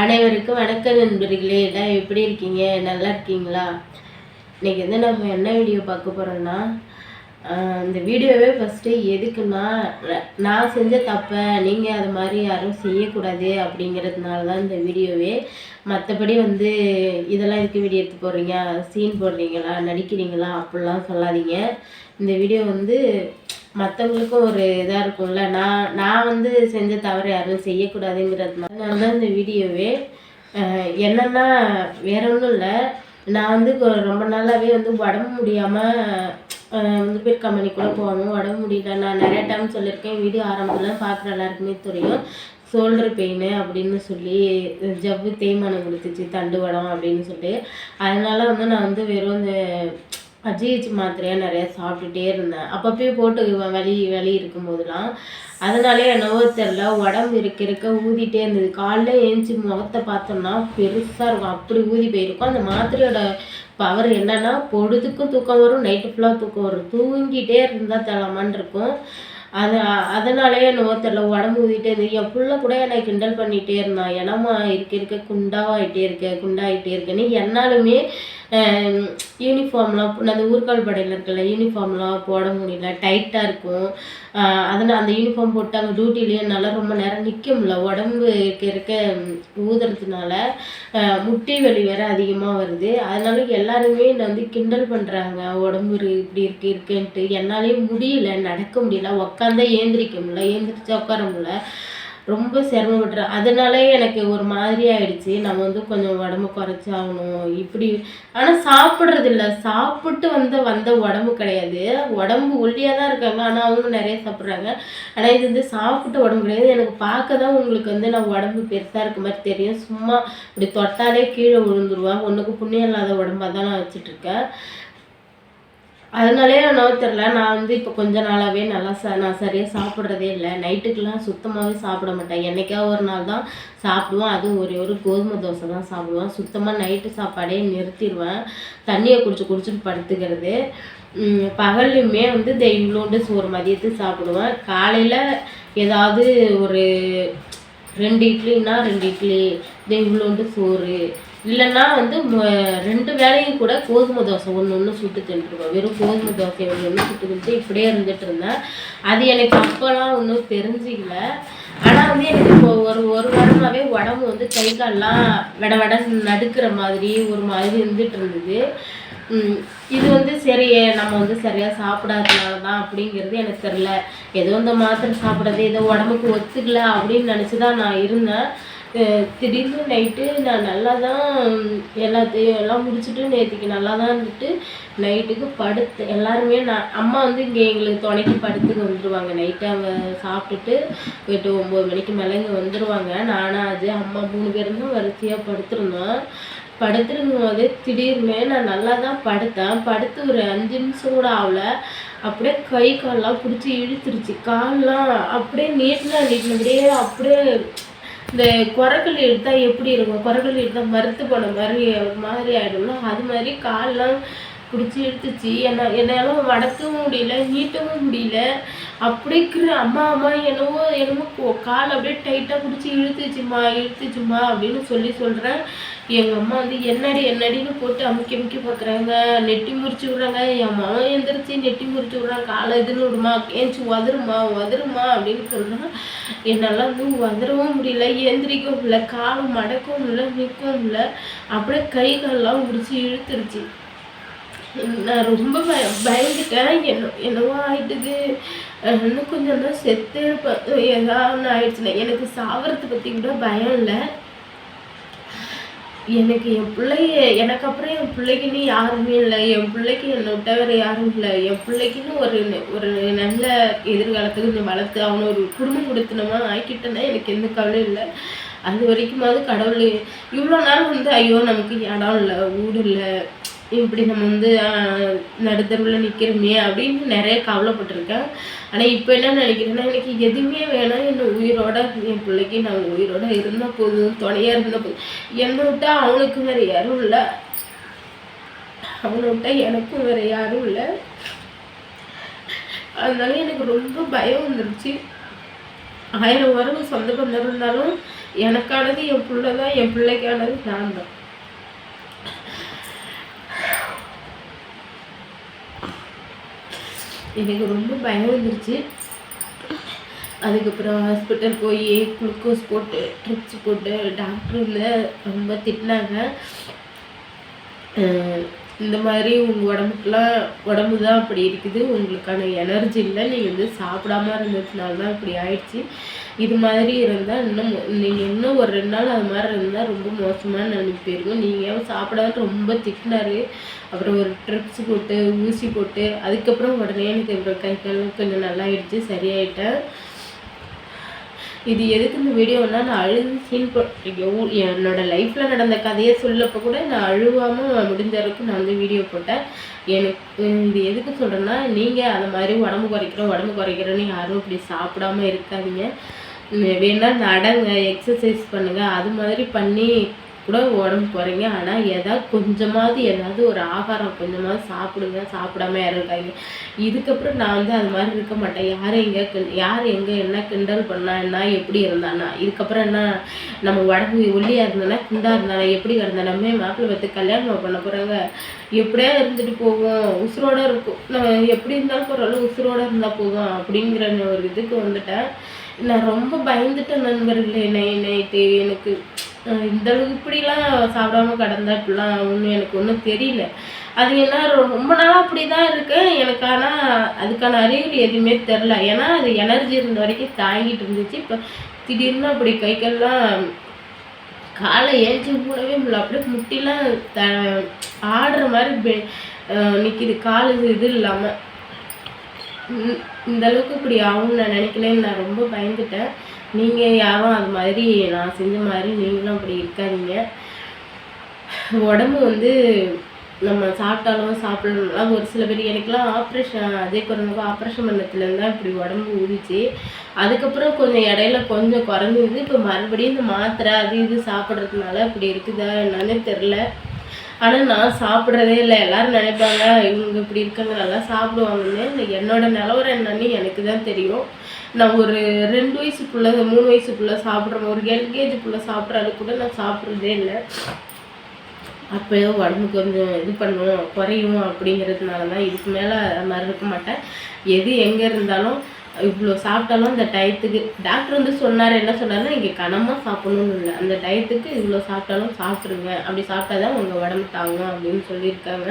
அனைவருக்கும் வணக்கம் நண்பர்களே. எல்லாம் எப்படி இருக்கீங்க? நல்லா இருக்கீங்களா? இன்னைக்கு வந்து நம்ம என்ன வீடியோ பார்க்க போகிறோன்னா இந்த வீடியோவே ஃபஸ்ட்டு எதுக்குன்னா நான் செஞ்ச தப்பை நீங்கள் அது மாதிரி யாரும் செய்யக்கூடாது அப்படிங்கிறதுனால தான் இந்த வீடியோவே. மற்றபடி வந்து இதெல்லாம் எதுக்கு வீடியோ எடுத்து போடுறீங்க சீன் போடுறீங்களா? நடிக்கிறீங்களா? அப்படிலாம் சொல்லாதீங்க. இந்த வீடியோ வந்து மற்றவங்களுக்கும் ஒரு இதாக இருக்கும்ல. நான் நான் வந்து செஞ்ச தவறு யாரும் செய்யக்கூடாதுங்கிறதுனால தான் இந்த வீடியோவே. என்னென்னா வேற ஒன்றும் இல்லை. நான் வந்து ரொம்ப நாளாகவே வந்து உடம்பு முடியாமல் வந்து பேர் கம்பெனி கூட போகணும் உடம்பு முடியல. நான் நிறைய டைம் சொல்லியிருக்கேன். வீடியோ ஆரம்பத்தில் பார்க்குற எல்லாருக்குமே தெரியும். ஷோல்டர் பெயின் அப்படின்னு சொல்லி ஜவ்வு தேய்மானம் கொடுத்துச்சு தண்டு வடம் அப்படின்னு சொல்லி அதனால வந்து நான் வந்து வெறும் இந்த ஜிஹெச் மாத்திரையாக நிறையா சாப்பிட்டுட்டே இருந்தேன். அப்பப்பயே போட்டுக்குவேன் வலி வலி இருக்கும்போதெல்லாம் அதனாலே என்னவோ தெரில உடம்பு இருக்க இருக்க ஊதிட்டே இருந்தது. காலைல ஏஞ்சி முகத்தை பார்த்தோம்னா பெருசாக இருக்கும். அப்படி ஊதி போயிருக்கும். அந்த மாத்திரையோட பவர் என்னன்னா பொழுதுக்கும் தூக்கம் வரும் நைட்டு ஃபுல்லாக தூக்கம் வரும். தூங்கிட்டே இருந்தால் தலமான் இருக்கும். அது அதனாலே என்னவோ தெரில உடம்பு ஊதிட்டே இருந்தது. என் புள்ள கூட என்னை கிண்டல் பண்ணிகிட்டே இருந்தான். எனமா இருக்க இருக்க குண்டாவாகிட்டே இருக்க குண்டாயிட்டே இருக்கேன்னு. என்னாலுமே யூனிஃபார்ம்லாம் அந்த ஊர்கால் படையில் இருக்கல யூனிஃபார்ம்லாம் போட முடியல. டைட்டாக இருக்கும். அதனால் அந்த யூனிஃபார்ம் போட்டு அங்கே டியூட்டிலேயே என்னால் ரொம்ப நேரம் நிற்க முடியல. உடம்பு இருக்க இருக்க ஊதுறதுனால முட்டி வலி வேற அதிகமாக வருது. அதனால எல்லாருமே என்னை வந்து கிண்டல் பண்ணுறாங்க உடம்பு இப்படி இருக்கு இருக்குன்ட்டு. என்னாலேயும் முடியல. நடக்க முடியல. உக்காந்தா ஏந்திரிக்க முடியல. ஏந்திரிச்சா உட்கார முடியல. ரொம்ப சிரமப்பட்டுறேன் அதனாலே எனக்கு ஒரு மாதிரி ஆயிடுச்சு. நம்ம வந்து கொஞ்சம் உடம்பு குறைச்சாகணும். இப்படி ஆனால் சாப்பிட்றது இல்லை சாப்பிட்டு வந்த வந்த உடம்பு கிடையாது. உடம்பு ஒல்லியாக தான் இருக்காங்க. ஆனால் அவங்க நிறைய சாப்பிட்றாங்க. ஆனால் இது வந்து சாப்பிட்டு உடம்பு கிடையாது. எனக்கு பார்க்க தான் உங்களுக்கு வந்து நான் உடம்பு பெருசாக இருக்க மாதிரி தெரியும். சும்மா இப்படி தொட்டாலே கீழே விழுந்துருவேன் ஒன்றுக்கு புண்ணியம் இல்லாத உடம்பாக தான் நான் வச்சுட்டு இருக்கேன். அதனாலே நான் தெரில. நான் வந்து இப்போ கொஞ்ச நாளாகவே நல்லா ச நான் சரியாக சாப்பிட்றதே இல்லை. நைட்டுக்கெலாம் சுத்தமாகவே சாப்பிட மாட்டேன். என்றைக்கா ஒரு நாள் தான் சாப்பிடுவேன். அதுவும் ஒரே ஒரு கோதுமை தோசை தான் சாப்பிடுவேன். சுத்தமாக நைட்டு சாப்பாடே நிறுத்திடுவேன். தண்ணியை குடிச்சு குடிச்சிட்டு படுத்துக்கிறது. பகல்லையுமே வந்து இந்த இவ்வளோண்டு சோறு மதியத்துக்கு சாப்பிடுவேன். காலையில் ஏதாவது ஒரு ரெண்டு இட்லின்னா ரெண்டு இட்லி இந்த இவ்வளோண்டு சோறு இல்லைன்னா வந்து ரெண்டு வேலையும் கூட கோதுமை தோசை ஒன்று ஒன்று சுட்டு தின்றுருவேன். வெறும் கோதுமை தோசை ஒன்று ஒன்று சுட்டு தின்ட்டு இப்படியே இருந்துட்டு இருந்தேன். அது எனக்கு அப்போலாம் ஒன்றும் தெரிஞ்சிக்கல. ஆனால் வந்து எனக்கு இப்போ ஒரு ஒரு வாரமாகவே உடம்பு வந்து கை கால்லாம் விட விட நடுக்கிற மாதிரி ஒரு மாதிரி இருந்துட்டு இருந்தது. இது வந்து சரி நம்ம வந்து சரியாக சாப்பிடாதனால தான் அப்படிங்கிறது எனக்கு தெரில ஏதோ இந்த மாத்திரை சாப்பிட்றது ஏதோ உடம்புக்கு ஒத்துக்கல அப்படின்னு நினச்சி தான் நான் இருந்தேன். திடீர்னு நைட்டு நான் நல்லா தான் எல்லாத்தையும் எல்லாம் முடிச்சுட்டு நேற்றுக்கு நல்லா தான் இருந்துட்டு நைட்டுக்கு படுத்து எல்லாருமே நான் அம்மா வந்து இங்கே எங்களுக்கு துணைக்கு படுத்துக்கு வந்துடுவாங்க நைட்டு அவங்க சாப்பிட்டுட்டு எட்டு ஒம்பது மணிக்கு மேலே இங்கே வந்துடுவாங்க நானும் அது அம்மா மூணு பேரும் தான் வரிசையாக படுத்துருந்தோம். படுத்துருக்கும் போது திடீர்னு நான் நல்லா தான் படுத்தேன். படுத்து ஒரு அஞ்சு நிமிஷம் கூட ஆகல. அப்படியே கை கால்லாம் பிடிச்சி இழுத்துருச்சு. கால்லாம் அப்படியே நீட்டில் நீட்டினபடியே அப்படியே இந்த குரக்கல் எடுத்தால் எப்படி இருக்கும்? குரக்கல் எடுத்தால் மருத்து போன மாதிரி மாதிரி ஆகிடும்னா அது மாதிரி கால்லாம் பிடிச்சி இழுத்துச்சு என்ன என்னால் மடக்கவும் முடியல நீட்டவும் முடியல. அப்படிக்கிற அம்மா அம்மா என்னவோ என்னமோ கால் அப்படியே டைட்டாக பிடிச்சி இழுத்துச்சுமா இழுத்துச்சுமா அப்படின்னு சொல்லி சொல்கிறேன் எங்கள் அம்மா வந்து என்னடி என்னடின்னு போட்டு அமுக்கி அமுக்கி பார்க்குறாங்க. நெட்டி முறிச்சு விட்றாங்க. என் மகன் எந்திரிச்சு நெட்டி முறிச்சு விட்றாங்க காலை இதுன்னு விடுமா? ஏஞ்சி உதருமா உதருமா அப்படின்னு சொல்கிறேன் என்னால் வந்து உதறவும் முடியல எந்திரிக்கவும் இல்லை காலும் மடக்கவும் இல்லை நிற்கவும் இல்லை அப்படியே கை கால்லாம் பிடிச்சி இழுத்துருச்சு. நான் ரொம்ப பய பயந்துட்டேன் என்ன என்னவோ ஆயிட்டுது. இன்னும் கொஞ்சம் தான் செத்து ஏதாவது ஒன்று ஆயிடுச்சுன்னா எனக்கு சாவறதை பற்றி கூட பயம் இல்லை. எனக்கு என் பிள்ளைய எனக்கு அப்புறம் என் பிள்ளைக்குன்னு யாருமே இல்லை. என் பிள்ளைக்கு என்னை விட்ட வேற யாரும் இல்லை. என் பிள்ளைக்குன்னு ஒரு ஒரு நல்ல எதிர்காலத்துக்கு நீ வளர்த்து அவனை ஒரு குடும்பம் கொடுத்தனமா ஆக்கிட்டேன்னா எனக்கு எந்த கவலையும் இல்லை. அது வரைக்குமாவது கடவுள் இவ்வளோ நாள் வந்து ஐயோ நமக்கு இடம் இல்லை வீடு இல்லை. இப்படி நம்ம வந்து நடுத்தருவில் நிற்கிறோமே அப்படின்னு நிறைய கவலைப்பட்டிருக்கேன். ஆனால் இப்போ என்ன நினைக்கிறேன்னா எனக்கு எதுவுமே வேணாம். என்ன உயிரோட என் பிள்ளைக்கு நான் உயிரோட இருந்தால் போதும் துணையாக இருந்தால் போதும். என்னை விட்டால் அவனுக்கு வேறு யாரும் இல்லை. அவனை விட்டால் எனக்கும் வேறு யாரும் இல்லை. அதனால எனக்கு ரொம்ப பயம் வந்துருச்சு. ஆயிரம் வாரம் சொந்த பந்தம் இருந்தாலும் எனக்கானது என் பிள்ளை தான் என் பிள்ளைக்கானது நான் தான். எனக்கு ரொம்ப பயம் வந்துருச்சு. அதுக்கப்புறம் ஹாஸ்பிட்டல் போய் குளுக்கோஸ் போட்டு ட்ரிப்ஸ் போட்டு டாக்டர் ரொம்ப திட்டினாங்க. இந்த மாதிரி உங்கள் உடம்புக்குலாம் உடம்பு தான் அப்படி இருக்குது. உங்களுக்கான எனர்ஜி இல்லை நீங்கள் வந்து சாப்பிடாம இருந்ததுனால தான் இப்படி ஆயிடுச்சு. இது மாதிரி இருந்தால் இன்னும் நீங்கள் இன்னும் ஒரு ரெண்டு நாள் அது மாதிரி இருந்தால் ரொம்ப மோசமான நினைப்பு போயிருக்கும் நீங்கள் சாப்பிடாத ரொம்ப திக்னாரு அப்புறம் ஒரு ட்ரிப்ஸ் போட்டு ஊசி போட்டு அதுக்கப்புறம் உடனே எனக்கு கை கால் கொஞ்சம் நல்லா ஆயிடுச்சு சரியாயிட்டேன். இது எதுக்கு இந்த வீடியோனா நான் அழுது ஃபீல் பண்ண என்னோட லைஃப்பில் நடந்த கதையை சொல்லப்போ கூட நான் அழுவாமல் முடிஞ்ச அளவுக்கு நான் வந்து வீடியோ போட்டேன். எனக்கு இது எதுக்கு சொல்கிறேன்னா நீங்கள் அந்த மாதிரி உடம்பு குறைக்கிறோம் உடம்பு குறைக்கிறோன்னு யாரும் இப்படி சாப்பிடாம இருக்காதீங்க. வேணால் நடங்க எக்ஸசைஸ் பண்ணுங்கள் அது மாதிரி பண்ணி கூட உடம்பு குறைங்க ஆனால் ஏதாவது கொஞ்சமாவது ஏதாவது ஒரு ஆகாரம் கொஞ்சமாவது சாப்பிடுங்க சாப்பிடாம இறங்காங்க இதுக்கப்புறம் நான் வந்து அது மாதிரி இருக்க மாட்டேன். யார் எங்கே யார் எங்கே என்ன கிண்டல் பண்ணா என்ன எப்படி இருந்தானா? இதுக்கப்புறம் என்ன நம்ம உடம்பு ஒல்லியாக இருந்தானா குண்டா இருந்தானா எப்படி இருந்தாலுமே மாப்பிள்ளை பார்த்து கல்யாணம் பண்ண போகிறாங்க எப்படியா இருந்துட்டு போவோம். உசுரோட இருக்கும். நம்ம எப்படி இருந்தாலும் பரவாயில்ல உசுரோட இருந்தால் போதும் அப்படிங்கிற ஒரு இதுக்கு வந்துட்டேன். நான் ரொம்ப பயந்துட்டேன் நண்பர்களே நை நைட்டு எனக்கு இந்த அளவுக்கு இப்படிலாம் சாப்பிடாம கிடந்தா இப்படிலாம் ஒன்றும் எனக்கு ஒன்றும் தெரியல. அது ஏன்னா ரொம்ப நாளாக அப்படி தான் இருக்கேன் எனக்கு ஆனால் அதுக்கான அறிகுறி எதுவுமே தெரில ஏன்னா அது எனர்ஜி இருந்த வரைக்கும் தாங்கிட்டு இருந்துச்சு. இப்போ திடீர்னு அப்படி கை காலை ஏஞ்சி கூடவே முடியல. அப்படியே முட்டிலாம் த ஆடுற மாதிரி நிற்கிது காலு இது இல்லாமல் இந்த அளவுக்கு இப்படி ஆகும்னு நான் நினைக்கலன்னு நான் ரொம்ப பயந்துட்டேன். நீங்கள் யாரும் அது மாதிரி நான் செஞ்ச மாதிரி நீங்களும் அப்படி இருக்காதீங்க. உடம்பு வந்து நம்ம சாப்பிட்டாலும் சாப்பிடணும்லாம் ஒரு சில பேர் எனக்குலாம் ஆப்ரேஷன் அதே குறைஞ்சப்போ ஆப்ரேஷன் பண்ணத்துலேருந்து தான் இப்படி உடம்பு ஊதிச்சு. அதுக்கப்புறம் கொஞ்சம் இடையில கொஞ்சம் குறைஞ்சிது. இப்போ மறுபடியும் இந்த மாத்திரை அது இது சாப்பிட்றதுனால இப்படி இருக்குதா என்னன்னு தெரில ஆனால் நான் சாப்பிட்றதே இல்லை. எல்லோரும் நினைப்பாங்க இவங்க இப்படி இருக்காங்க நல்லா சாப்பிடுவாங்கன்னு. என்னோட நிலவரம் என்னன்னு எனக்கு தான் தெரியும். நான் ஒரு ரெண்டு வயசுக்குள்ளே மூணு வயசுக்குள்ளே சாப்பிட்றேன் ஒரு எல்கேஜிக்குள்ளே சாப்பிட்றது கூட நான் சாப்பிட்றதே இல்லை. அப்போயோ உடம்பு கொஞ்சம் இது பண்ணும் குறையும் அப்படிங்கிறதுனால தான் இதுக்கு மேலே அது மாதிரி இருக்க மாட்டேன். எது எங்கே இருந்தாலும் இவ்வளோ சாப்பிட்டாலும் அந்த டயத்துக்கு டாக்டர் வந்து சொன்னார் என்ன சொன்னார்னா இங்கே கனமாக சாப்பிடணும்னு இல்லை. அந்த டயத்துக்கு இவ்வளோ சாப்பிட்டாலும் சாப்பிட்ருங்க அப்படி சாப்பிட்டா தான் உங்கள் உடம்பு தாங்கும் அப்படின்னு சொல்லியிருக்காங்க.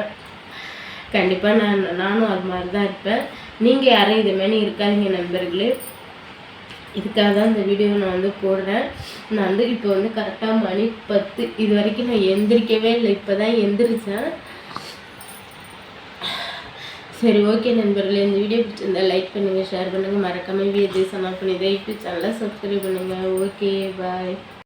கண்டிப்பாக நான் நானும் அது மாதிரி தான் இருப்பேன். நீங்கள் யாரும் இதுமாரி இருக்காதீங்க நண்பர்களே. இதுக்காக தான் இந்த வீடியோ நான் வந்து போடுறேன். நான் வந்து இப்போ வந்து கரெக்டாக மணி பத்து இது வரைக்கும் நான் எந்திரிக்கவே இல்லை. இப்போ தான் எந்திரிச்சேன். சரி ஓகே நண்பர்களே. இந்த வீடியோ பிடிச்சிருந்தால் லைக் பண்ணுங்கள் ஷேர் பண்ணுங்கள் மறக்காமல் வீடியோ சமாள் பண்ணி யூடியூப் சேனலை சப்ஸ்கிரைப் பண்ணுங்கள் ஓகே பாய்